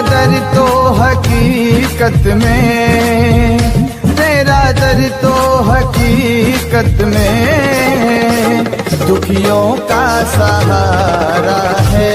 दर तो हकीकत में। तेरा दर तो हकीकत में। दुखियों का सहारा है।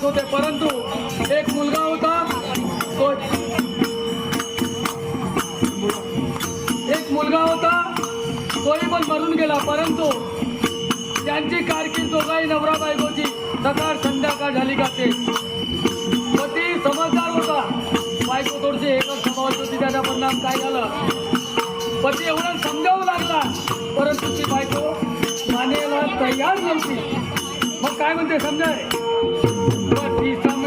जात होते परंतु एक मुलगा होता. तो एक मुलगा होता. तोही पण मरून गेला परंतु त्यांची कारकीर्द दोघाही नवरा बायकोची सकाळ संध्याकाळ झाली का ते. पती समजदार होता. बायको थोडीशी एकच समावत होती त्याचा परिणाम काय झाला? पती एवढं समजावू लागला परंतु ती बायको मानेला तयार नव्हती. मग काय म्हणते समजाय? What is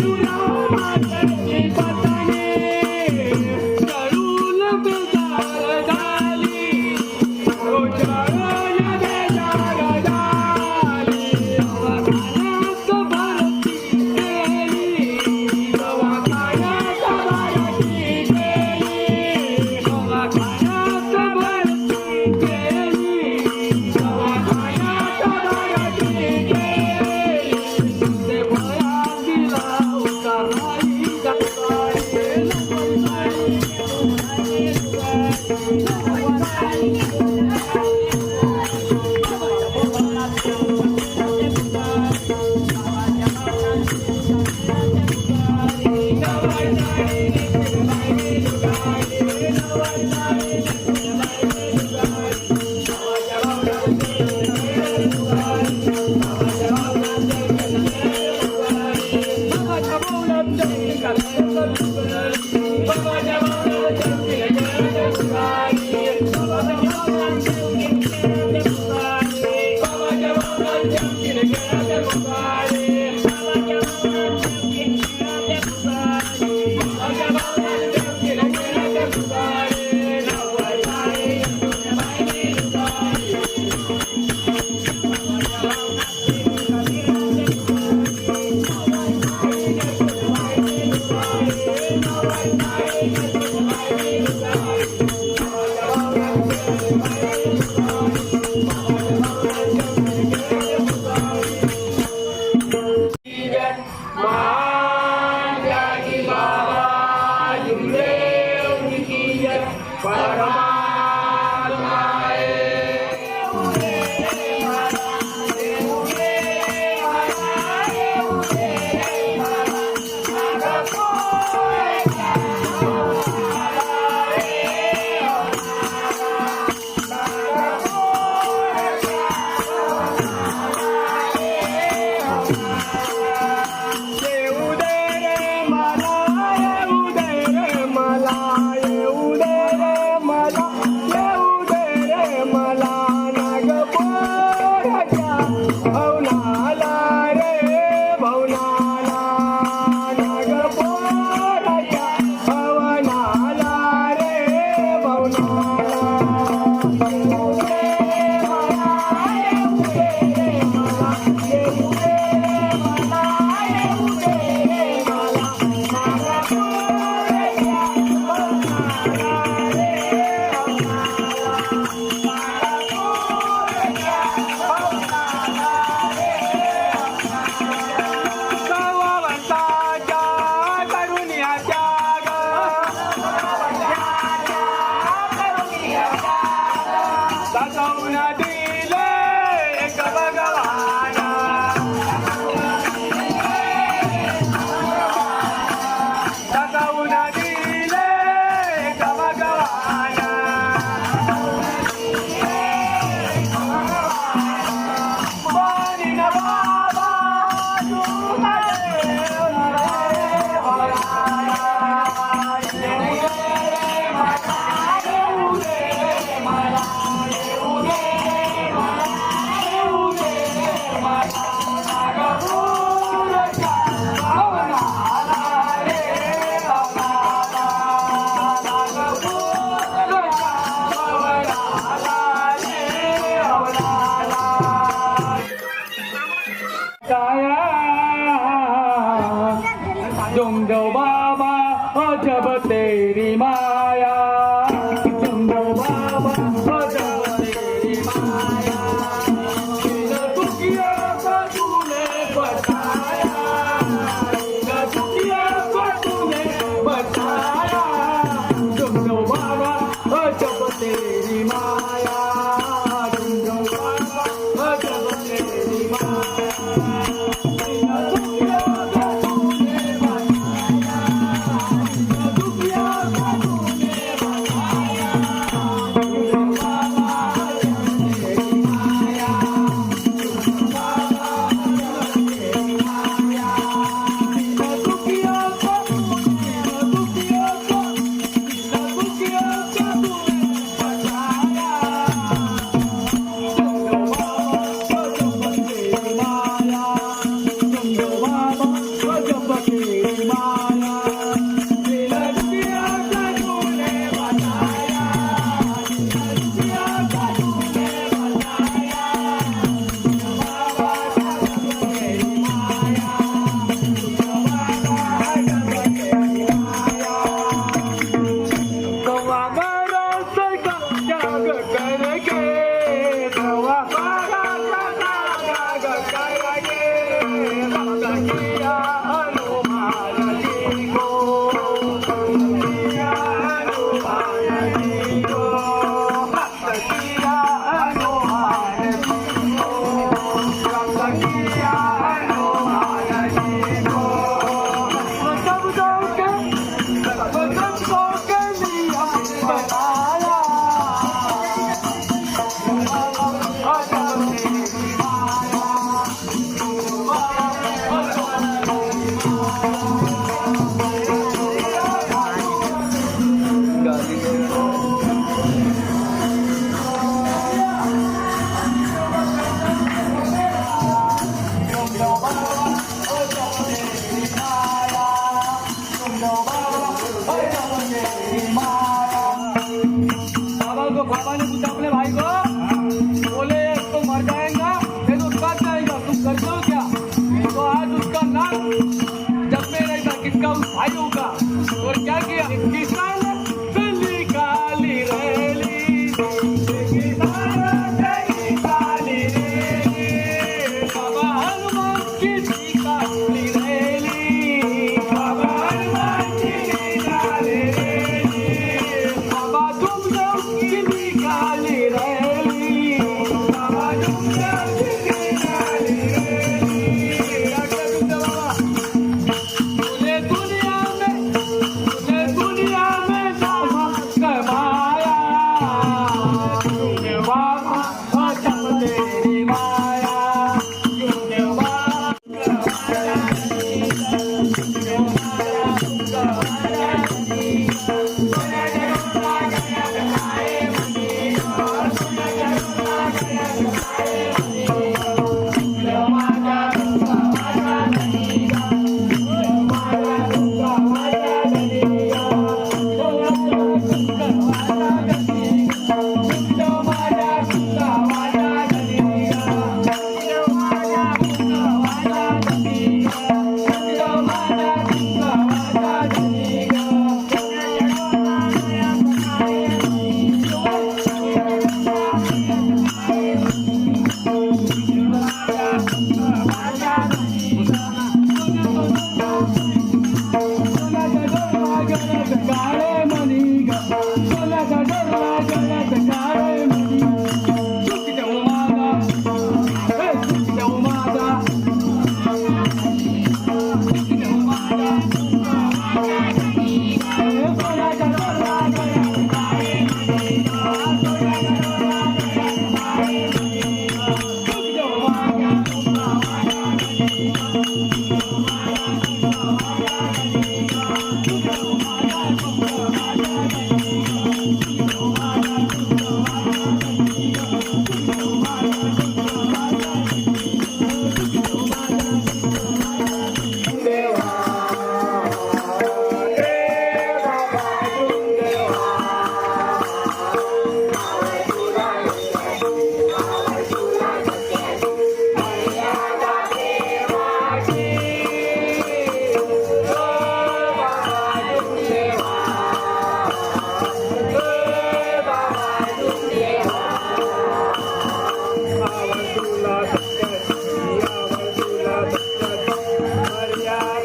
you know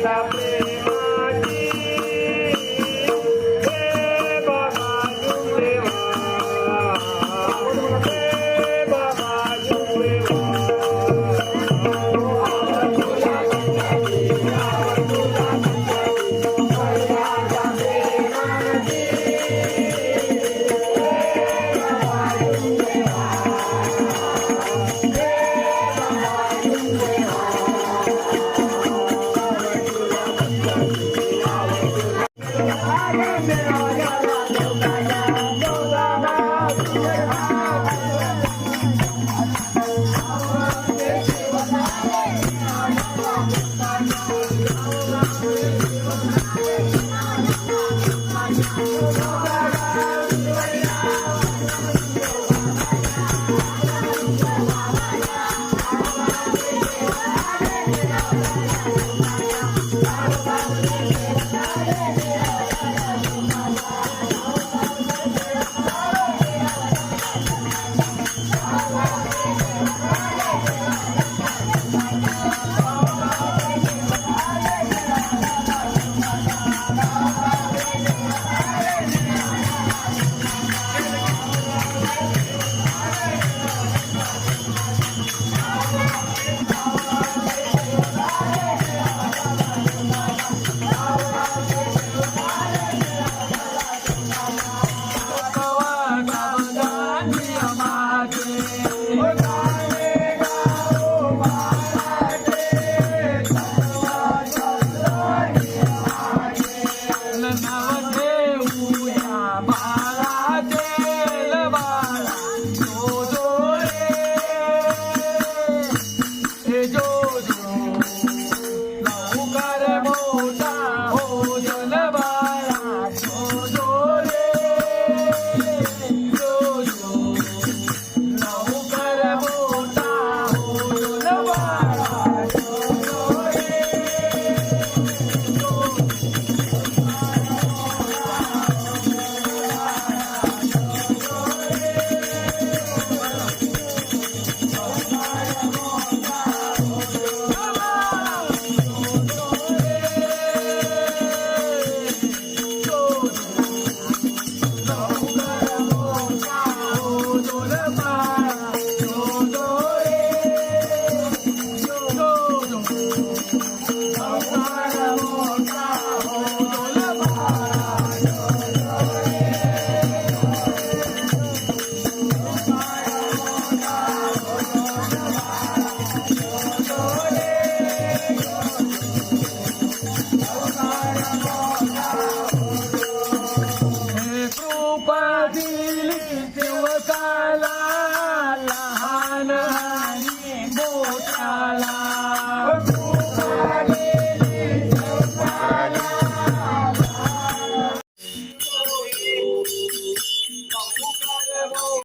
esa